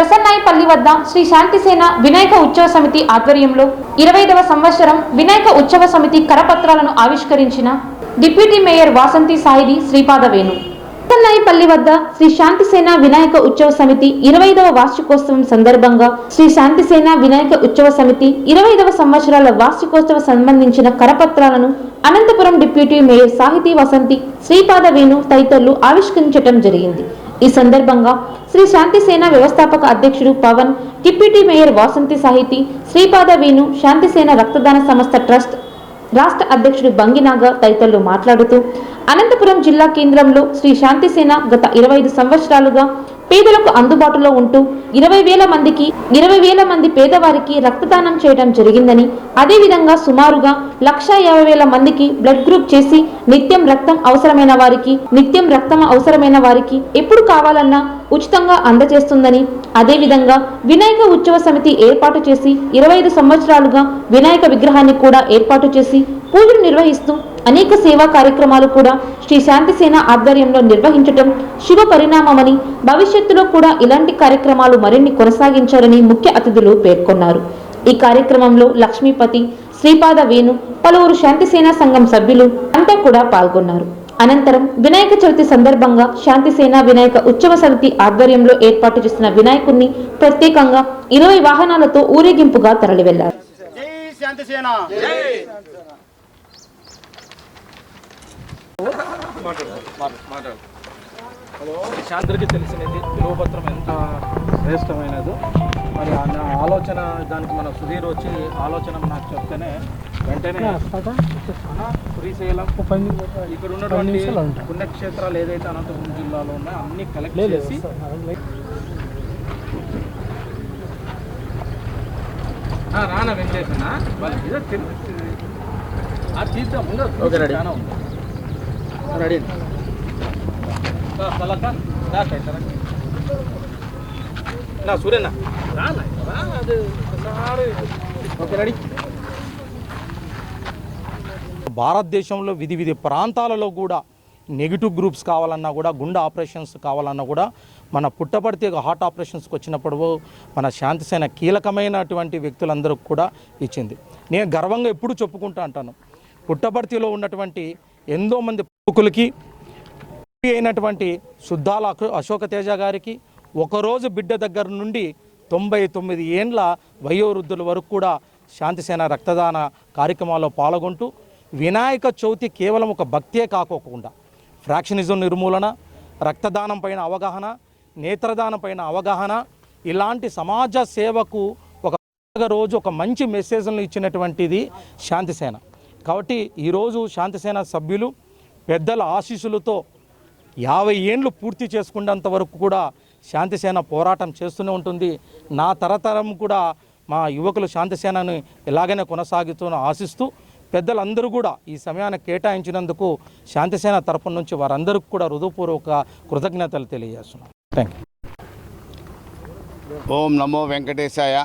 ప్రసన్నాయిపల్లి వద్ద శ్రీ శాంతిసేన వినాయక ఉత్సవ సమితి ఆధ్వర్యంలో ఇరవైదవ సంవత్సరం వినాయక ఉత్సవ సమితి కరపత్రాలను ఆవిష్కరించిన డిప్యూటీ మేయర్ వాసంతి సాయిది శ్రీపాద వేణు ప్రసన్నాయిపల్లి వద్ద శ్రీ శాంతిసేన వినాయక ఉత్సవ సమితి ఇరవైదవ వార్షికోత్సవం సందర్భంగా శ్రీ శాంతిసేన వినాయక ఉత్సవ సమితి ఇరవైదవ సంవత్సరాల వార్షికోత్సవ సంబంధించిన కరపత్రాలను అనంతపురం డిప్యూటీ మేయర్ సాహితీ వసంతి శ్రీపాద వేణు తదితరులు ఆవిష్కరించడం జరిగింది. ఈ సందర్భంగా శ్రీ శాంతిసేన వ్యవస్థాపక అధ్యక్షుడు పవన్ డిప్యూటీ మేయర్ వాసంతి సాహితి శ్రీపాద వేణు శాంతిసేన రక్తదాన సంస్థ ట్రస్ట్ రాష్ట్ర అధ్యక్షుడు బంగినాగ తదితరులు మాట్లాడుతూ అనంతపురం జిల్లా కేంద్రంలో శ్రీ శాంతిసేన గత ఇరవై ఐదు సంవత్సరాలుగా పేదలకు అందుబాటులో ఉంటూ ఇరవై వేల మందికి ఇరవై వేల మంది పేదవారికి రక్తదానం చేయడం జరిగిందని అదేవిధంగా సుమారుగా లక్ష యాభై వేల మందికి బ్లడ్ గ్రూప్ చేసి నిత్యం రక్తం అవసరమైన వారికి నిత్యం రక్తం అవసరమైన వారికి ఎప్పుడు కావాలన్నా ఉచితంగా అందజేస్తుందని అదేవిధంగా వినాయక ఉత్సవ సమితి ఏర్పాటు చేసి ఇరవై ఐదు సంవత్సరాలుగా వినాయక విగ్రహాన్ని కూడా ఏర్పాటు చేసి పూజలు నిర్వహిస్తూ అనేక సేవా కార్యక్రమాలు కూడా శ్రీ శాంతిసేన ఆధ్వర్యంలో నిర్వహించటం శుభ పరిణామమని భవిష్యత్తులో కూడా ఇలాంటి కార్యక్రమాలు మరిన్ని కొనసాగించాలని ముఖ్య అతిథులు పేర్కొన్నారు. ఈ కార్యక్రమంలో లక్ష్మీపతి శ్రీపాద వేణు పలువురు శాంతిసేన సంఘం సభ్యులు అంతా కూడా పాల్గొన్నారు. అనంతరం వినాయక చవితి సందర్భంగా శాంతిసేన వినాయక ఉత్సవ సమితి ఆధ్వర్యంలో ఏర్పాటు చేసిన వినాయకుణ్ణి ప్రత్యేకంగా ఇరవై వాహనాలతో ఊరేగింపుగా తరలివెళ్ళారు. శాంతికి తెలిసినది ఎంత శ్రేష్టమైనదో మరి ఆ నా ఆలోచన దానికి మన సుధీర్ వచ్చి ఆలోచన నాకు చెప్తేనే వెంటనే శ్రీశైలం ఇక్కడ ఉన్నటువంటి పుణ్యక్షేత్రాలు ఏదైతే అనంతపురం జిల్లాలో ఉన్నాయో అన్ని కలెక్ట్ చేసి రానా. అది తీద్దాం ముందు ఓకే. చాలా ఉంది. నా సూర్యన్న. Okay ready. భారతదేశంలో విధి విధి ప్రాంతాలలో కూడా నెగిటివ్ గ్రూప్స్ కావాలన్నా కూడా గుండె ఆపరేషన్స్ కావాలన్నా కూడా మన పుట్టపర్తి హార్ట్ ఆపరేషన్స్కి వచ్చినప్పుడు మన శాంతిసేన కీలకమైనటువంటి వ్యక్తులందరికీ కూడా ఇచ్చింది. నేను గర్వంగా ఎప్పుడు చెప్పుకుంటా అంటాను. పుట్టపర్తిలో ఉన్నటువంటి ఎంతో మంది ప్రముఖులకి అయినటువంటి సుద్దాల అశోక తేజ గారికి ఒకరోజు బిడ్డ దగ్గర నుండి తొంభై తొమ్మిది ఏండ్ల వయోవృద్ధుల వరకు కూడా శాంతిసేన రక్తదాన కార్యక్రమాల్లో పాల్గొంటూ వినాయక చవితి కేవలం ఒక భక్తే కాకోకుండా ఫ్రాక్షనిజం నిర్మూలన రక్తదానం పైన అవగాహన నేత్రదానం పైన అవగాహన ఇలాంటి సమాజ సేవకు ఒక రోజు ఒక మంచి మెసేజ్లను ఇచ్చినటువంటిది శాంతిసేన. కాబట్టి ఈరోజు శాంతిసేన సభ్యులు పెద్దల ఆశీస్సులతో యాభై ఏండ్లు పూర్తి చేసుకునేంత వరకు కూడా శాంతిసేన పోరాటం చేస్తూనే ఉంటుంది. నా తరతరం కూడా మా యువకులు శాంతిసేనని ఎలాగైనా కొనసాగుతూ ఆశిస్తూ పెద్దలందరూ కూడా ఈ సమయాన్ని కేటాయించినందుకు శాంతిసేన తరపు నుంచి వారందరికీ కూడా హృదయపూర్వక కృతజ్ఞతలు తెలియజేస్తున్నాను థ్యాంక్ యూ ఓం నమో వెంకటేశాయ.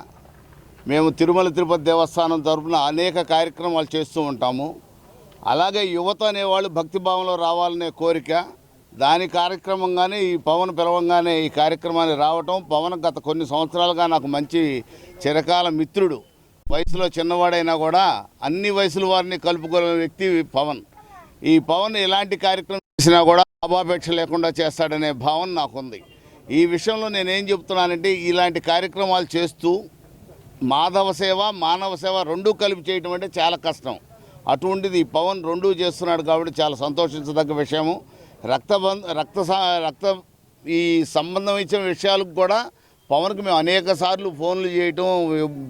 మేము తిరుమల తిరుపతి దేవస్థానం తరపున అనేక కార్యక్రమాలు చేస్తూ ఉంటాము. అలాగే యువత అనేవాళ్ళు భక్తిభావంలో రావాలనే కోరిక దాని కార్యక్రమంగానే ఈ పవన్ పిలవంగానే ఈ కార్యక్రమాన్ని రావటం. పవన్ గత కొన్ని సంవత్సరాలుగా నాకు మంచి చిరకాల మిత్రుడు. వయసులో చిన్నవాడైనా కూడా అన్ని వయసుల వారిని కలుపుకునే వ్యక్తి పవన్. ఈ పవన్ ఎలాంటి కార్యక్రమం చేసినా కూడా లాభాపేక్ష లేకుండా చేస్తాడనే భావన నాకుంది. ఈ విషయంలో నేనేం చెప్తున్నానంటే ఇలాంటి కార్యక్రమాలు చేస్తూ మాధవ సేవ మానవ సేవ రెండూ కలిపి చేయటం అంటే చాలా కష్టం. అటువంటిది పవన్ రెండూ చేస్తున్నాడు కాబట్టి చాలా సంతోషించదగ్గ విషయము. రక్తబంధ రక్త రక్త ఈ సంబంధం ఇచ్చిన విషయాలకు కూడా పవన్కి మేము అనేక సార్లు ఫోన్లు చేయటం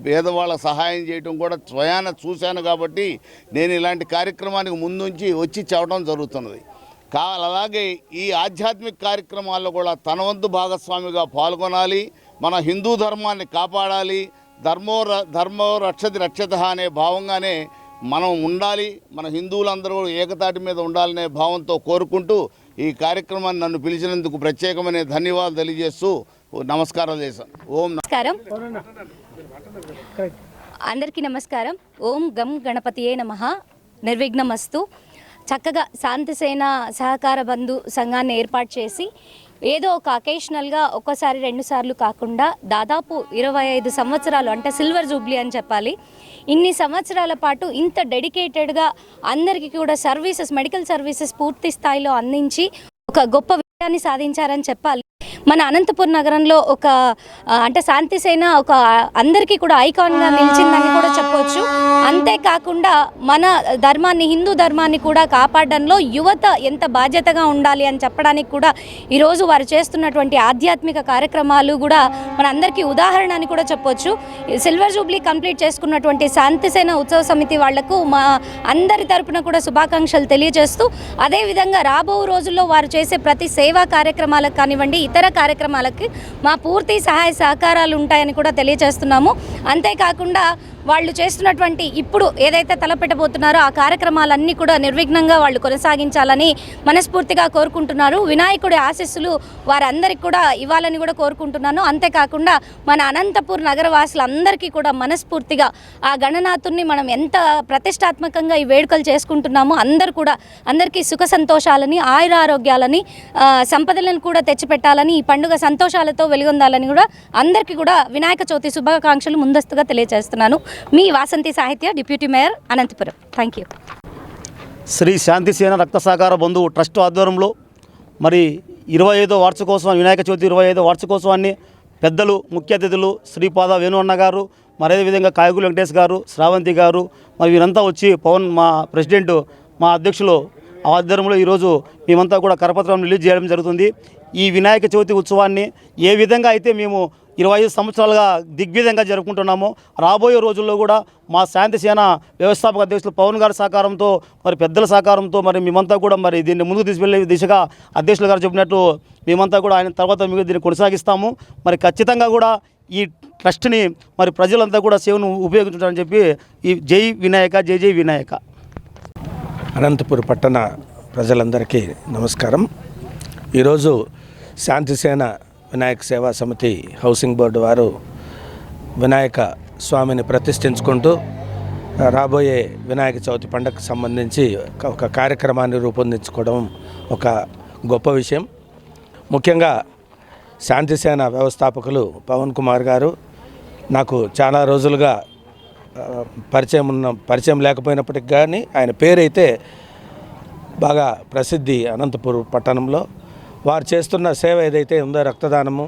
పేదవాళ్ళ సహాయం చేయటం కూడా స్వయాన చూశాను కాబట్టి నేను ఇలాంటి కార్యక్రమానికి ముందుంచి వచ్చి చెప్పడం జరుగుతున్నది. కా అలాగే ఈ ఆధ్యాత్మిక కార్యక్రమాల్లో కూడా తన వంతు భాగస్వామిగా పాల్గొనాలి మన హిందూ ధర్మాన్ని కాపాడాలి ధర్మో ర- ధర్మో రక్షతి రక్షత అనే భావంగానే మనం ఉండాలి మన హిందువులందరూ ఏకతాటి మీద ఉండాలనే భావంతో కోరుకుంటూ ఈ కార్యక్రమాన్ని నన్ను పిలిచినందుకు ప్రత్యేకమైన ధన్యవాదాలు తెలియజేస్తూ నమస్కారాలు చేశాను. ఓం నమః నమస్కారం. అందరికీ నమస్కారం. ఓం గం గణపతియే నమ. నిర్విఘ్నమస్తు. చక్కగా శాంతిసేన సహకార బంధు సంఘాన్ని ఏర్పాటు చేసి ఏదో ఒక అకేషనల్గా ఒకసారి రెండు సార్లు కాకుండా దాదాపు ఇరవై ఐదు సంవత్సరాలు అంటే సిల్వర్ జూబ్లీ అని చెప్పాలి. ఇన్ని సంవత్సరాల పాటు ఇంత డెడికేటెడ్గా అందరికీ కూడా సర్వీసెస్ మెడికల్ సర్వీసెస్ పూర్తి స్థాయిలో అందించి ఒక గొప్ప విజయాన్ని సాధించారని చెప్పాలి. మన అనంతపురం నగరంలో ఒక అంటే శాంతిసేన ఒక అందరికీ కూడా ఐకాన్గా నిలిచిందని కూడా చెప్పవచ్చు అంతేకాకుండా మన ధర్మాన్ని హిందూ ధర్మాన్ని కూడా కాపాడడంలో యువత ఎంత బాధ్యతగా ఉండాలి అని చెప్పడానికి కూడా ఈరోజు వారు చేస్తున్నటువంటి ఆధ్యాత్మిక కార్యక్రమాలు కూడా మన అందరికీ ఉదాహరణ అని కూడా చెప్పొచ్చు. సిల్వర్ జూబ్లీ కంప్లీట్ చేసుకున్నటువంటి శాంతిసేన ఉత్సవ సమితి వాళ్ళకు మా అందరి తరపున కూడా శుభాకాంక్షలు తెలియజేస్తూ అదేవిధంగా రాబో రోజుల్లో వారు చేసే ప్రతి సేవా కార్యక్రమాలకు కానివ్వండి ఇతర కార్యక్రమాలకి మా పూర్తి సహాయ సహకారాలు ఉంటాయని కూడా తెలియజేస్తున్నాము అంతేకాకుండా వాళ్ళు చేస్తున్నటువంటి ఇప్పుడు ఏదైతే తలపెట్టబోతున్నారో ఆ కార్యక్రమాలన్నీ కూడా నిర్విఘ్నంగా వాళ్ళు కొనసాగించాలని మనస్ఫూర్తిగా కోరుకుంటున్నారు. వినాయకుడి ఆశస్సులు వారందరికీ కూడా ఇవ్వాలని కూడా కోరుకుంటున్నాను. అంతేకాకుండా మన అనంతపూర్ నగరవాసులందరికీ కూడా మనస్ఫూర్తిగా ఆ గణనాథుని మనం ఎంత ప్రతిష్టాత్మకంగా ఈ వేడుకలు చేసుకుంటున్నామో అందరు కూడా అందరికీ సుఖ సంతోషాలని ఆయురారోగ్యాలని సంపదలను కూడా తెచ్చిపెట్టాలని ఈ పండుగ సంతోషాలతో వెలుగొందాలని కూడా అందరికీ కూడా వినాయక చవితి శుభాకాంక్షలు ముందస్తుగా తెలియజేస్తున్నాను. మీ Vasanthi Sahitya deputy mayor Anantapuram. Thank you Sri Shantisena రక్త సహకార బంధువు ట్రస్ట్ ఆధ్వర్యంలో మరి ఇరవై ఐదో వార్షికోత్సవం వినాయక చవితి ఇరవై ఐదో వార్షికోత్సవాన్ని పెద్దలు ముఖ్య అతిథులు శ్రీపాద వేణు అన్న గారు మరి అదేవిధంగా కాయగులు వెంకటేష్ గారు శ్రావంతి గారు మరి వీరంతా వచ్చి పవన్ మా ప్రెసిడెంట్ మా అధ్యక్షులు ఆధ్వర్యంలో ఈరోజు మేమంతా కూడా కరపత్రం రిలీజ్ చేయడం జరుగుతుంది. ఈ వినాయక చవితి ఉత్సవాన్ని ఏ విధంగా అయితే మేము ఇరవై ఐదు సంవత్సరాలుగా దిగ్విధంగా జరుపుకుంటున్నాము రాబోయే రోజుల్లో కూడా మా శాంతి సేన వ్యవస్థాపక అధ్యక్షులు పవన్ గారి సహకారంతో మరి పెద్దల సహకారంతో మరి మేమంతా కూడా మరి దీన్ని ముందుకు తీసుకెళ్ళే దిశగా అధ్యక్షులు గారు చెప్పినట్టు మేమంతా కూడా ఆయన తర్వాత మేము దీన్ని కొనసాగిస్తాము. మరి ఖచ్చితంగా కూడా ఈ ట్రస్ట్ని మరి ప్రజలంతా కూడా సేవను ఉపయోగించుంటారని చెప్పి ఈ జై వినాయక జై జై వినాయక. అనంతపురం పట్టణ ప్రజలందరికీ నమస్కారం. ఈరోజు శాంతిసేన వినాయక సేవా సమితి హౌసింగ్ బోర్డు వారు వినాయక స్వామిని ప్రతిష్ఠించుకుంటూ రాబోయే వినాయక చవితి పండుగకు సంబంధించి ఒక- కార్యక్రమాన్ని రూపొందించుకోవడం ఒక గొప్ప విషయం. ముఖ్యంగా శాంతిసేన వ్యవస్థాపకులు పవన్ కుమార్ గారు నాకు చాలా రోజులుగా పరిచయం ఉన్న పరిచయం లేకపోయినప్పటికి కానీ ఆయన పేరైతే బాగా ప్రసిద్ధి అనంతపూర్ పట్టణంలో వారు చేస్తున్న సేవ ఏదైతే ఉందో రక్తదానము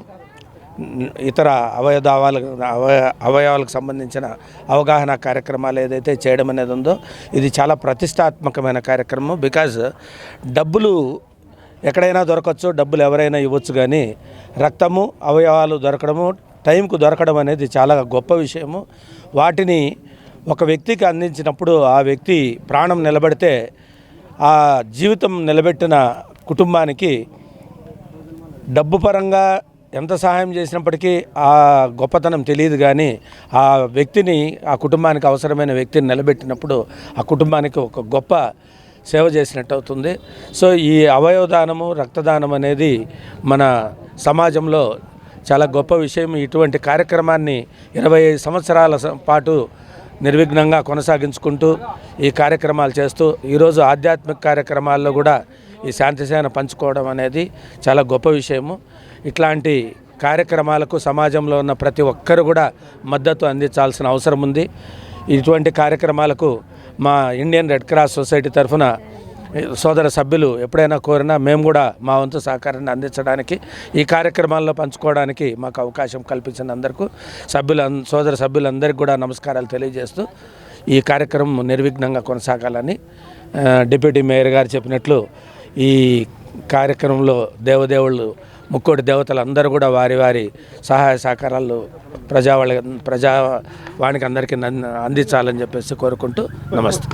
ఇతర అవయవాలకు అవయ అవయవాలకు సంబంధించిన అవగాహన కార్యక్రమాలు ఏదైతే చేయడం అనేది ఉందో ఇది చాలా ప్రతిష్టాత్మకమైన కార్యక్రమం బికాజ్ డబ్బులు ఎక్కడైనా దొరకచ్చు డబ్బులు ఎవరైనా ఇవ్వచ్చు కానీ రక్తము అవయవాలు దొరకడము టైంకు దొరకడం అనేది చాలా గొప్ప విషయము. వాటిని ఒక వ్యక్తికి అందించినప్పుడు ఆ వ్యక్తి ప్రాణం నిలబడితే ఆ జీవితం నిలబెట్టిన కుటుంబానికి డబ్బు పరంగా ఎంత సహాయం చేసినప్పటికీ ఆ గొప్పతనం తెలియదు కానీ ఆ వ్యక్తిని ఆ కుటుంబానికి అవసరమైన వ్యక్తిని నిలబెట్టినప్పుడు ఆ కుటుంబానికి ఒక గొప్ప సేవ చేసినట్టు అవుతుంది. సో ఈ అవయవదానము రక్తదానం అనేది మన సమాజంలో చాలా గొప్ప విషయం. ఇటువంటి కార్యక్రమాన్ని ఇరవై ఐదు సంవత్సరాల పాటు నిర్విఘ్నంగా కొనసాగించుకుంటూ ఈ కార్యక్రమాలు చేస్తూ ఈరోజు ఆధ్యాత్మిక కార్యక్రమాల్లో కూడా ఈ శాంతిసేన పంచుకోవడం అనేది చాలా గొప్ప విషయము. ఇట్లాంటి కార్యక్రమాలకు సమాజంలో ఉన్న ప్రతి ఒక్కరు కూడా మద్దతు అందించాల్సిన అవసరం ఉంది. ఇటువంటి కార్యక్రమాలకు మా ఇండియన్ రెడ్ క్రాస్ సొసైటీ తరఫున సోదర సభ్యులు ఎప్పుడైనా కోరినా మేము కూడా మా వంతు సహకారాన్ని అందించడానికి ఈ కార్యక్రమాల్లో పంచుకోవడానికి మాకు అవకాశం కల్పించిన అందరికీ సభ్యుల సోదర సభ్యులందరికీ కూడా నమస్కారాలు తెలియజేస్తూ ఈ కార్యక్రమం నిర్విఘ్నంగా కొనసాగాలని డిప్యూటీ మేయర్ గారు చెప్పినట్లు ఈ కార్యక్రమంలో దేవదేవుళ్ళు ముక్కోటి దేవతలు అందరూ కూడా వారి వారి సహాయ సహకారాలు ప్రజావాళ్ళ ప్రజావానికి అందరికీ నంద- అందించాలని చెప్పేసి కోరుకుంటూ నమస్తే.